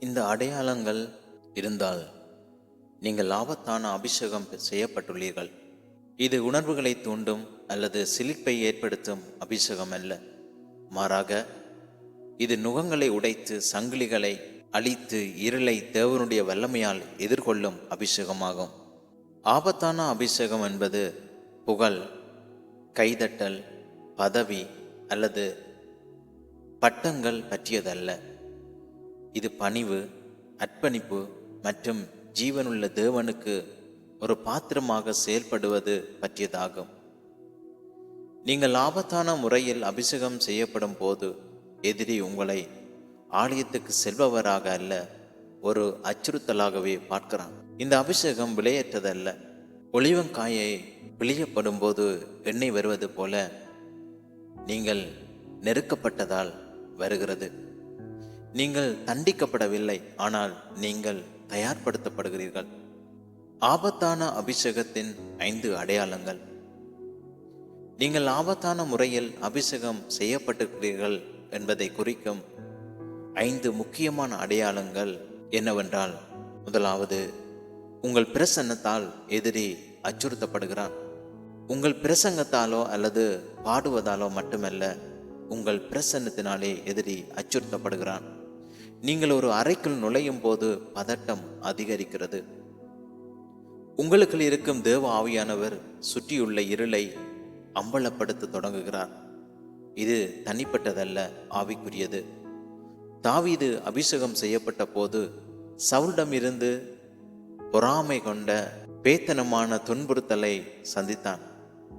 இந்த அடையாளங்கள் இருந்தால் நீங்கள் ஆபத்தான அபிஷேகம் செய்யப்பட்டுள்ளீர்கள். இது உணர்வுகளை தூண்டும் அல்லது சிலிர்ப்பை ஏற்படுத்தும் அபிஷேகம் அல்ல. மாறாக இது நுகங்களை உடைத்து சங்கிலிகளை அழித்து இருளை தேவனுடைய வல்லமையால் எதிர்கொள்ளும் அபிஷேகமாகும். ஆபத்தான அபிஷேகம் என்பது புகழ் கைதட்டல் பதவி அல்லது பட்டங்கள் பற்றியதல்ல. இது பணிவு அர்ப்பணிப்பு மற்றும் ஜீவனுள்ள தேவனுக்கு ஒரு பாத்திரமாக செயல்படுவது பற்றியதாகும். நீங்கள் ஆபத்தான முறையில் அபிஷேகம் செய்யப்படும் போது எதிரி உங்களை ஆலயத்துக்கு செல்பவராக அல்ல ஒரு அச்சுறுத்தலாகவே பார்க்கிறான். இந்த அபிஷேகம் விலையற்றதல்ல. ஒளிவங்காயை பிழியப்படும் போது எண்ணெய் வருவது போல நீங்கள் நெருக்கப்பட்டதால் வருகிறது. நீங்கள் தண்டிக்கப்படவில்லை ஆனால் நீங்கள் தயார்படுத்தப்படுகிறீர்கள். ஆபத்தான அபிஷேகத்தின் ஐந்து அடையாளங்கள். நீங்கள் ஆபத்தான முறையில் அபிஷேகம் செய்யப்பட்டிருக்கிறீர்கள் என்பதை குறிக்கும் ஐந்து முக்கியமான அடையாளங்கள் என்னவென்றால் முதலாவது உங்கள் பிரசன்னத்தால் எதிரி அச்சுறுத்தப்படுகிறான் உங்கள் பிரசங்கத்தாலோ அல்லது பாடுவதாலோ மட்டுமல்ல உங்கள் பிரசன்னத்தினாலே எதிரி அச்சுறுத்தப்படுகிறான் நீங்கள் ஒரு அறைக்குள் நுழையும் போது பதட்டம் அதிகரிக்கிறது. உங்களுக்குள் இருக்கும் தேவ ஆவியானவர் சுற்றியுள்ள இருளை அம்பலப்படுத்த தொடங்குகிறார். இது தனிப்பட்டதல்ல ஆவிக்குரியது. தாவீது அபிஷேகம் செய்யப்பட்ட போது சவுலிடமிருந்து பொறாமை கொண்ட பேத்தனமான துன்புறுத்தலை சந்தித்தான்.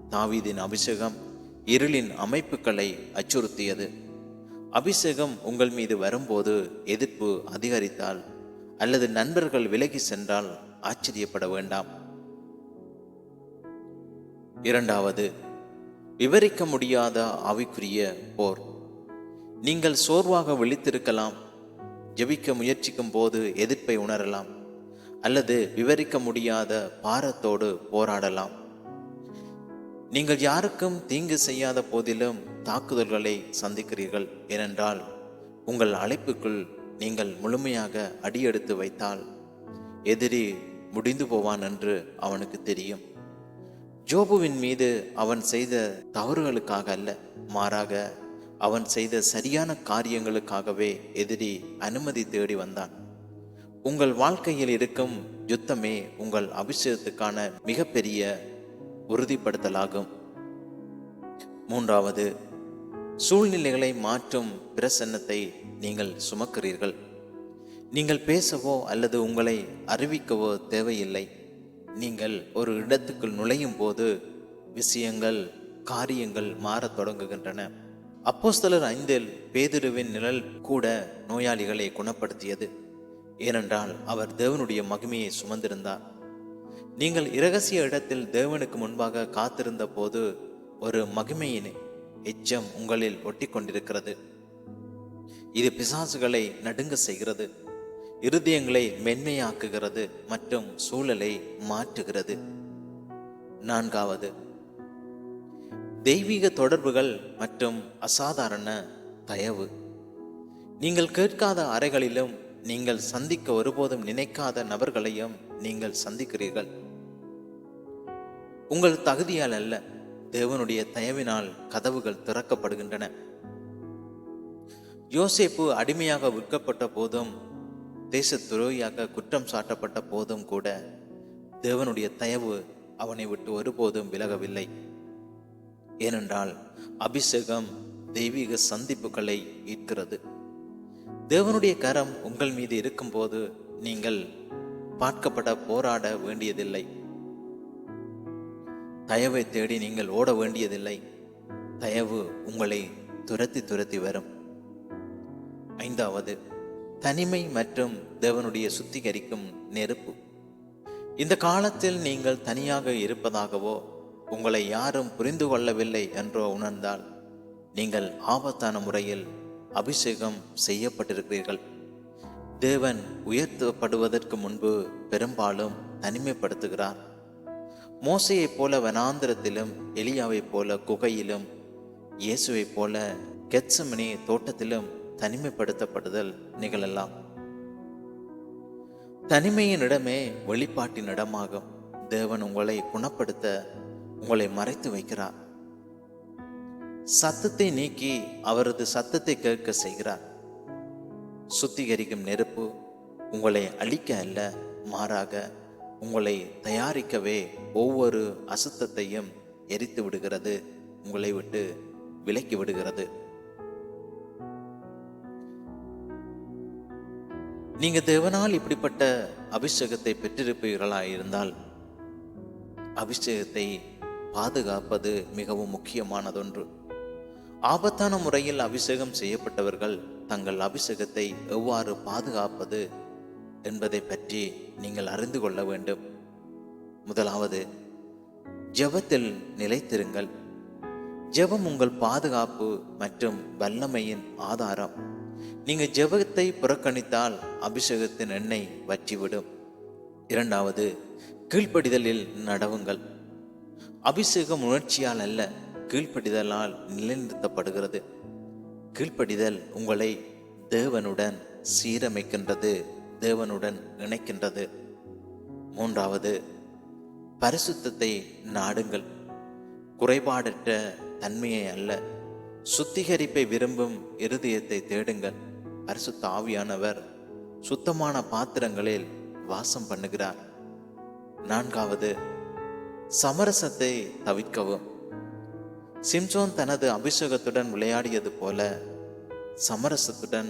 தாவீதின் அபிஷேகம் இருளின் அமைப்புகளை அச்சுறுத்தியது. அபிஷேகம் உங்கள் மீது வரும்போது எதிர்ப்பு அதிகரித்தால் அல்லது நண்பர்கள் விலகி சென்றால் ஆச்சரியப்பட வேண்டாம். இரண்டாவது விவரிக்க முடியாத ஆவிக்குரிய போர். நீங்கள் சோர்வாக விழித்திருக்கலாம் ஜெபிக்க முயற்சிக்கும் போது எதிர்ப்பை உணரலாம் அல்லது விவரிக்க முடியாத பாரத்தோடு போராடலாம். நீங்கள் யாருக்கும் தீங்கு செய்யாத போதிலும் தாக்குதல்களை சந்திக்கிறீர்கள் ஏனென்றால் உங்கள் அழைப்புக்குள் நீங்கள் முழுமையாக அடியெடுத்து வைத்தால் எதிரி முடிந்து போவான் என்று அவனுக்கு தெரியும். ஜோபுவின் மீது அவன் செய்த தவறுகளுக்காக அல்ல மாறாக அவன் செய்த சரியான காரியங்களுக்காகவே எதிரி அனுமதி தேடி வந்தான். உங்கள் வாழ்க்கையில் இருக்கும் யுத்தமே உங்கள் அபிஷேகத்துக்கான மிகப்பெரிய உறுதிப்படுத்தலாகும். மூன்றாவது சூழ்நிலைகளை மாற்றும் பிரசன்னத்தை நீங்கள் சுமக்கிறீர்கள். நீங்கள் பேசவோ அல்லது உங்களை அறிவிக்கவோ தேவையில்லை. நீங்கள் ஒரு இடத்துக்குள் நுழையும் போது விஷயங்கள் காரியங்கள் மாறத் தொடங்குகின்றன. அப்போஸ்தலர் ஐந்தில் பேதுருவின் நிழல் கூட நோயாளிகளை குணப்படுத்தியது. ஏனென்றால் அவர் தேவனுடைய மகிமையை சுமந்திருந்தார். நீங்கள் இரகசிய இடத்தில் தேவனுக்கு முன்பாக காத்திருந்த போது ஒரு மகிமையின் எச்சம் உங்களில் ஒட்டி கொண்டிருக்கிறது இது பிசாசுகளை நடுங்க செய்கிறது. இருதயங்களை மென்மையாக்குகிறது மற்றும் சூழலை மாற்றுகிறது. நான்காவது தெய்வீக தொடர்புகள் மற்றும் அசாதாரண தயவு. நீங்கள் கேட்காத அறைகளிலும் நீங்கள் சந்திக்க ஒருபோதும் நினைக்காத நபர்களையும் நீங்கள் சந்திக்கிறீர்கள். உங்கள் தகுதியால் அல்ல தேவனுடைய தயவினால் கதவுகள் திறக்கப்படுகின்றன. யோசேப்பு அடிமையாக விற்கப்பட்ட போதும் தேச துரோகியாக குற்றம் சாட்டப்பட்ட போதும் கூட தேவனுடைய தயவு அவனை விட்டு ஒருபோதும் விலகவில்லை. ஏனென்றால் அபிஷேகம் தெய்வீக சந்திப்புகளை ஈர்க்கிறது. தேவனுடைய கரம் உங்கள் மீது இருக்கும்போது நீங்கள் பார்க்கப்பட போராட வேண்டியதில்லை. தயவை தேடி நீங்கள் ஓட வேண்டியதில்லை. தயவு உங்களை துரத்தி துரத்தி வரும். ஐந்தாவது தனிமை மற்றும் தேவனுடைய சுத்திகரிக்கும் நெருப்பு. இந்த காலத்தில் நீங்கள் தனியாக இருப்பதாகவோ உங்களை யாரும் புரிந்து கொள்ளவில்லை என்றோ உணர்ந்தால் நீங்கள் ஆபத்தான முறையில் அபிஷேகம் செய்யப்பட்டிருக்கிறீர்கள். தேவன் உயர்த்தப்படுவதற்கு முன்பு பெரும்பாலும் தனிமைப்படுத்துகிறார். மோசையைப் போல வனாந்திரத்திலும் எலியாவைப் போல குகையிலும் இயேசுவைப் போல கெத்சமனி தோட்டத்திலும் தனிமைப்படுத்தப்படுதல் நிகழலாம். தனிமையின் இடமே வெளிப்பாட்டின் இடமாகும் தேவன் உங்களை குணப்படுத்த உங்களை மறைத்து வைக்கிறார். சத்தத்தை நீக்கி அவரது சத்தத்தை கேட்க செய்கிறார். சுத்திகரிக்கும் நெருப்பு உங்களை அழிக்க அல்ல மாறாக உங்களை தயாரிக்கவே ஒவ்வொரு அசுத்தத்தையும் எரித்து விடுகிறது உங்களை விட்டு விலக்கி விடுகிறது. நீங்க தேவனால் இப்படிப்பட்ட அபிஷேகத்தை பெற்றிருப்பீர்களா இருந்தால் அபிஷேகத்தை பாதுகாப்பது மிகவும் முக்கியமானதொன்று. ஆபத்தான முறையில் அபிஷேகம் செய்யப்பட்டவர்கள் தங்கள் அபிஷேகத்தை எவ்வாறு பாதுகாப்பது என்பதை பற்றி நீங்கள் அறிந்து கொள்ள வேண்டும். முதலாவது ஜெபத்தில் நிலைத்திருங்கள். ஜெபம் உங்கள் பாதுகாப்பு மற்றும் வல்லமையின் ஆதாரம். நீங்க ஜெபத்தை புறக்கணித்தால் அபிஷேகத்தின் எண்ணெய் வற்றிவிடும். இரண்டாவது கீழ்ப்படிதலில் நடவுங்கள். அபிஷேகம் உணர்ச்சியால் அல்ல கீழ்ப்படிதலால் நிலைநிறுத்தப்படுகிறது. கீழ்ப்படிதல் உங்களை தேவனுடன் சீரமைக்கின்றது தேவனுடன் இணைக்கின்றது. மூன்றாவது பரிசுத்தத்தை நாடுங்கள். குறைபாடற்ற தன்மையை அல்ல. சுத்திகரிப்பை விரும்பும் இருதயத்தை தேடுங்கள். பரிசுத்த ஆவியானவர் சுத்தமான பாத்திரங்களில் வாசம் பண்ணுகிறார். நான்காவது சமரசத்தை தவிர்க்கவும். சிம்சோன் தனது அபிஷேகத்துடன் விளையாடியது போல சமரசத்துடன்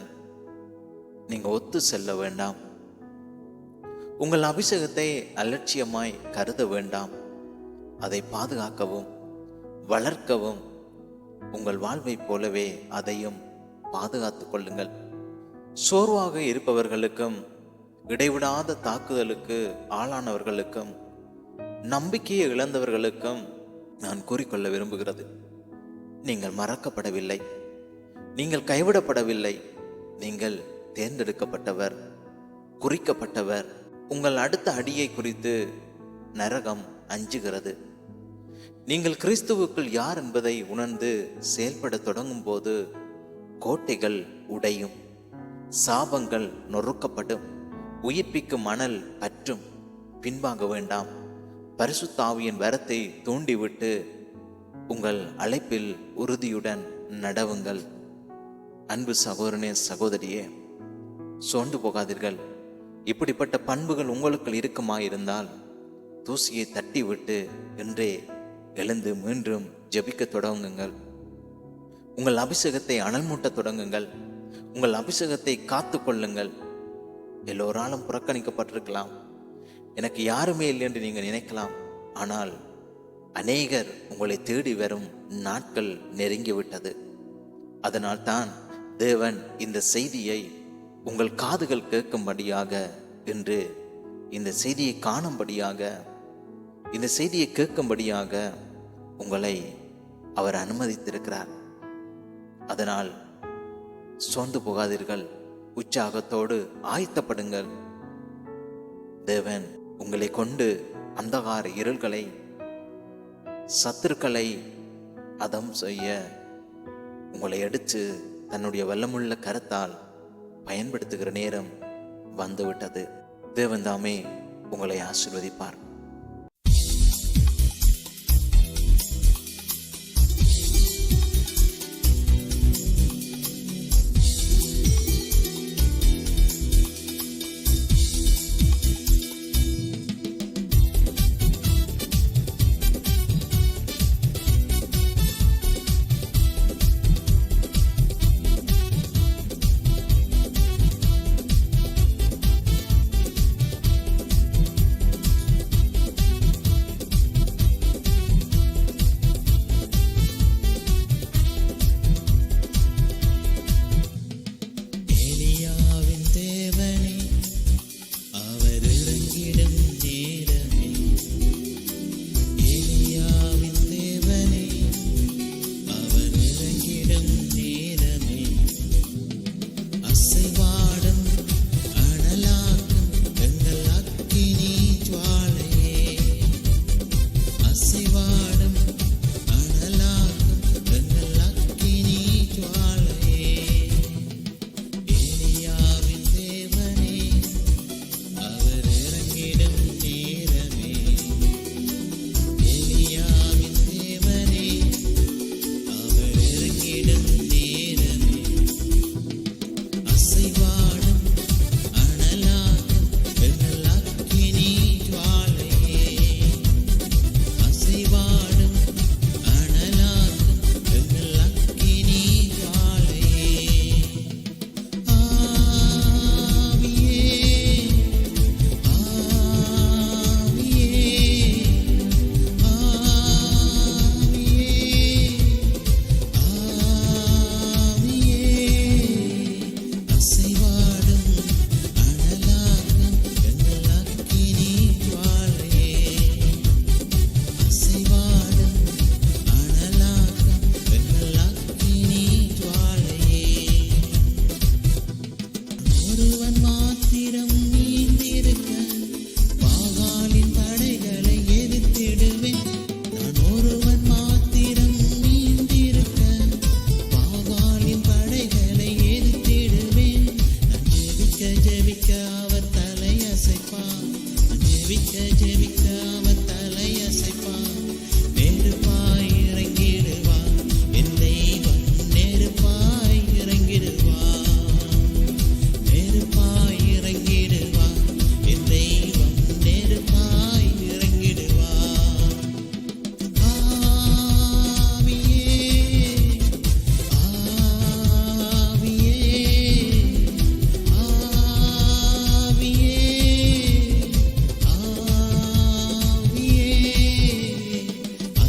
நீங்கள் ஒத்து செல்ல வேண்டாம். உங்கள் அபிஷேகத்தை அலட்சியமாய் கருத வேண்டாம். அதை பாதுகாக்கவும் வளர்க்கவும் உங்கள் வாழ்வைப் போலவே அதையும் பாதுகாத்து கொள்ளுங்கள். சோர்வாக இருப்பவர்களுக்கும் இடைவிடாத தாக்குதலுக்கு ஆளானவர்களுக்கும் நம்பிக்கையை இழந்தவர்களுக்கும் நான் கூறிக்கொள்ள விரும்புகிறது. நீங்கள் மறக்கப்படவில்லை. நீங்கள் கைவிடப்படவில்லை. நீங்கள் தேர்ந்தெடுக்கப்பட்டவர் குறிக்கப்பட்டவர். உங்கள் அடுத்த அடியை குறித்து நரகம் அஞ்சுகிறது. நீங்கள் கிறிஸ்துவுக்குள் யார் என்பதை உணர்ந்து செயல்பட தொடங்கும் போது கோட்டைகள் உடையும் சாபங்கள் நொறுக்கப்படும் உயிர்ப்பிக்கும் மணல் பற்றும் பின்வாங்க வேண்டாம். பரிசுத்தாவியின் வரத்தை தூண்டிவிட்டு உங்கள் அழைப்பில் உறுதியுடன் நடவுங்கள். அன்பு சகோதரனே சகோதரியே சோர்ந்து போகாதீர்கள். இப்படிப்பட்ட பண்புகள் உங்களுக்குள் இருக்குமா இருந்தால் தூசியை தட்டி விட்டு என்றே எழுந்து மீண்டும் ஜபிக்க தொடங்குங்கள். உங்கள் அபிஷேகத்தை அனல் மூட்ட தொடங்குங்கள். உங்கள் அபிஷேகத்தை காத்து கொள்ளுங்கள். எல்லோராலும் புறக்கணிக்கப்பட்டிருக்கலாம். எனக்கு யாருமே இல்லை என்று நீங்கள் நினைக்கலாம். ஆனால் அநேகர் உங்களை தேடி வரும் நாட்கள் நெருங்கிவிட்டது. அதனால் தான் தேவன் இந்த செய்தியை உங்கள் காதுகள் கேட்கும்படியாக என்று இந்த செய்தியை காணும்படியாக இந்த செய்தியை கேட்கும்படியாக உங்களை அவர் அனுமதித்திருக்கிறார். அதனால் சோர்ந்து போகாதீர்கள். உற்சாகத்தோடு ஆயத்தப்படுங்கள். தேவன் உங்களை கொண்டு அந்தகார இருள்களை சத்துருக்களை அதம் செய்ய உங்களை அடித்து தன்னுடைய வல்லமுள்ள கருத்தால் பயன்படுத்துகிற நேரம் வந்துவிட்டது. தேவன் தாமே உங்களை ஆசிர்வதிப்பார்.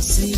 See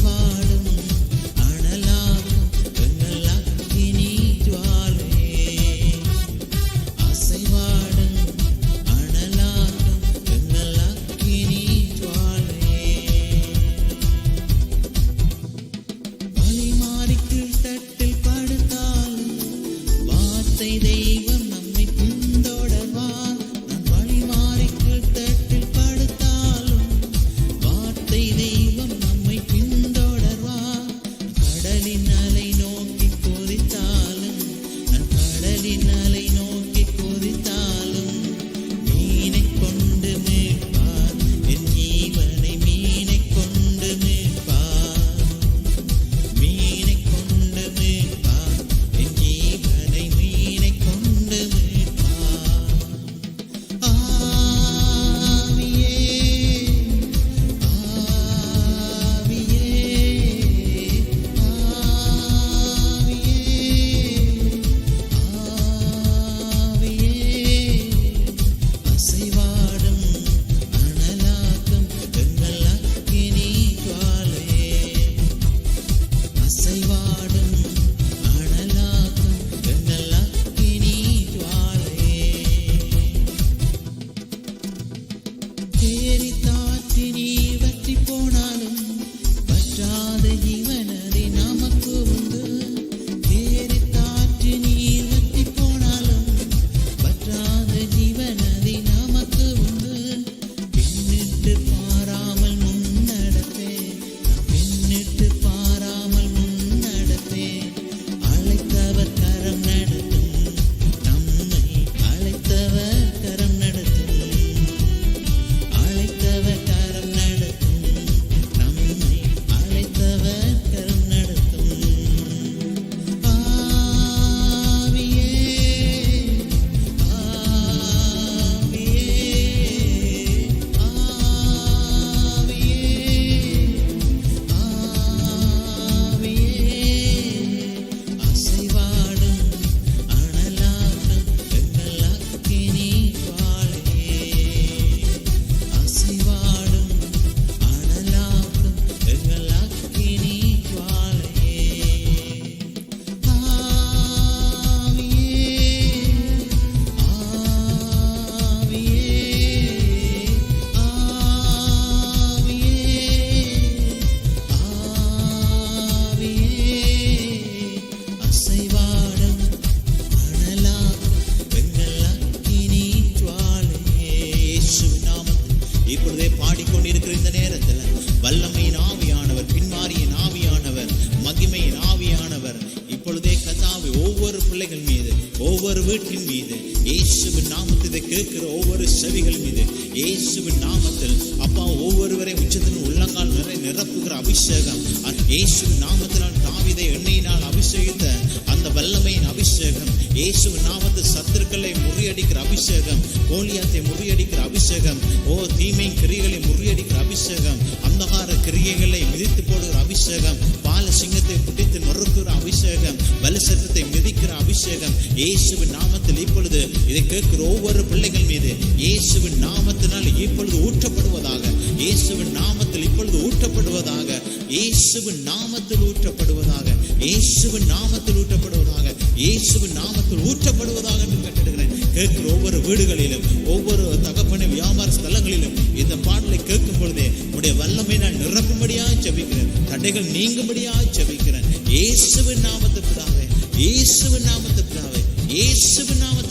ஒவ்வொரு வீட்டின் மீது இயேசுவின் நாமத்தில் இதை கேட்கிற ஒவ்வொரு செவிகள் மீது இயேசுவின் நாமத்தில் அப்பா ஒவ்வொருவரை உச்சத்தின் உள்ளங்கால் நிறை நிரப்புகிற அபிஷேகம். இயேசுவின் நாமத்தினால் தாவிதை எண்ணெயினால் அபிஷேகித்த அந்த வல்லமையின் அபிஷேகம். இயேசுவின் நாமத்தில் சத்துருக்களை முறியடிக்கிற அபிஷேகம். கோலியாத்தை முறியடிக்கிற அபிஷேகம். ஓ தீமை கிரிகளை முறியடிக்கிற அபிஷேகம். அந்தகார கிரியைகளை மிதித்து போடுகிற அபிஷேகம். பால சிங்கத்தை பிடித்து நொறுக்குகிற அபிஷேகம் வலுசட்டத்தை மிதிக்கிற அபிஷேகம். இயேசுவின் நாமத்தில் இப்பொழுது இதை கேட்கிற ஒவ்வொரு பிள்ளைகள் மீது இயேசுவின் நாமத்தினால் இப்பொழுது ஊற்றப்படுவதாக இயேசுவின் நாமத்தில் இப்பொழுது ஊற்றப்படுவதாக இயேசுவின் நாமத்தில் ஊற்றப்படுவதாக இயேசுவின் நாமத்தில் ஊற்றப்படுவதாக இயேசுவின் நாமத்தில் ஊற்றப்படுவதாக என்று கேட்டிருக்கிறேன் கேட்கிற ஒவ்வொரு வீடுகளிலும் ஒவ்வொரு தகப்பன வியாபார ஸ்தலங்களிலும் இந்த பாடலை கேட்கும் பொழுதே உடைய வல்லமை நான் நிரப்பும்படியா ஜபிக்கிறேன். தடைகள் நீங்கும்படியா ஜபிக்கிறேன். இயேசுவின் நாமத்து பிதாவே இயேசுவின் நாமத்து பிதாவே இயேசுவின் நாம